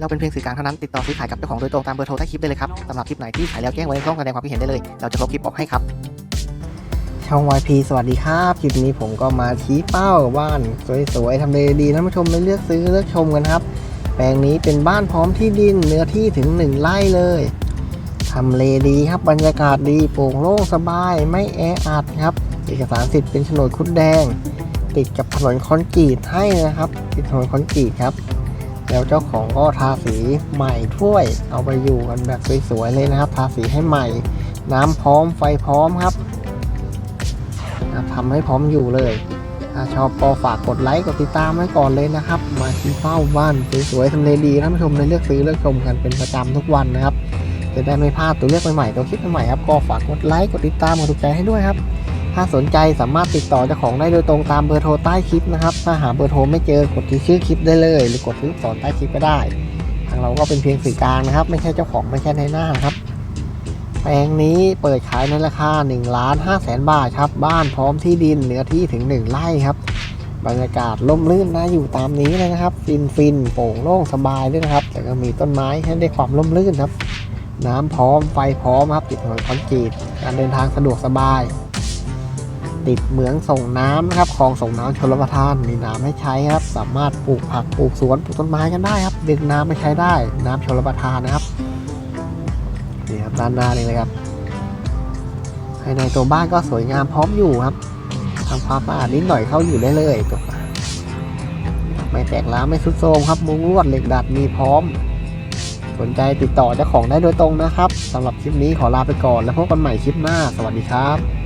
เราเป็นเพียงสื่อกลางเท่านั้นติดต่อซื้อขายกับเจ้าของโดยตรงตามเบอร์โทรใต้คลิปได้เลยครับสำหรับคลิปไหนที่ขายแล้วแจ้งไว้ในช่องแสดงความคิดเห็นได้เลย เราจะลบคลิปออกให้ครับ ช่อง YP สวัสดีครับคลิปนี้ผมก็มาชี้เป้าบ้านสวยๆทำเลดีท่านผู้ชมได้เลือกซื้อเลือกชมกันครับ แปลงนี้เป็นบ้านพร้อมที่ดินเนื้อที่ถึง 1ไร่เลยทำเลดีครับบรรยากาศดีโปร่งโล่งสบายไม่แออัดครับเอกสารสิทธิ์เป็นโฉนดคุดแดง ติดกับถนนคอนกรีตให้นะครับ ติดถนนคอนกรีตครับ แล้วเจ้าของก็ทาสีใหม่ถ้วย เอาไปอยู่กันแบบสวยๆเลยนะครับ ทาสีให้ใหม่ น้ำพร้อมไฟพร้อมครับทำให้พร้อมอยู่เลย ถ้าชอบก็ฝากกดไลค์กดติดตามไว้ก่อนเลยนะครับ มาที่เฝ้าบ้านสวยๆทำเลดีท่านผู้ชมได้เลือกซื้อเลือกชมกันเป็นประจำทุกวันนะครับ จะได้ไม่พลาดตัวเลือกใหม่ๆตัวคลิปใหม่ครับก็ฝากกดไลค์กดติดตามกดถูกใจให้ด้วยครับ ถ้าสนใจสามารถติดต่อเจ้าของได้โดยตรงตามเบอร์โทรใต้คลิปนะครับ ถ้าหาเบอร์โทรไม่เจอกดที่ชื่อคลิปได้เลย หรือกดที่ลูกศรใต้คลิปก็ได้ ทางเราก็เป็นเพียงสื่อกลางนะครับ ไม่ใช่เจ้าของไม่ใช่ในหน้าครับ แปลงนี้เปิดขายในราคา1ล้าน5แสนบาทครับ บ้านพร้อมที่ดินเนื้อที่ถึง 1ไร่ครับ บรรยากาศร่มรื่นนะอยู่ตามนี้เลยนะครับ ฟินฟินโปร่งโล่งสบายด้วยนะครับ แต่ก็มีต้นไม้ให้ได้ความร่มรื่นครับ น้ำพร้อมไฟพร้อมครับติดถนนคอนกรีตการเดินทางสะดวกสบาย ติดเหมืองส่งน้ำนะครับคลองส่งน้ำชลประทานมีน้ำให้ใช้ครับ สามารถปลูกผักปลูกสวนปลูกต้นไม้กันได้ครับ ดึงน้ำไปใช้ได้ น้ำชลประทานนะครับนี่ครับด้านหน้านี่เลยครับภายในตัวบ้านก็สวยงามพร้อมอยู่ครับทำความสะอาดนิดหน่อยเข้าอยู่ได้เลยตัวไม่แตกร้าไม่สุดโทมครับ มุงลวดเหล็กดัดมีพร้อม สนใจติดต่อเจ้าของได้โดยตรงนะครับสำหรับคลิปนี้ขอลาไปก่อน แล้วพบกันใหม่คลิปหน้า สวัสดีครับ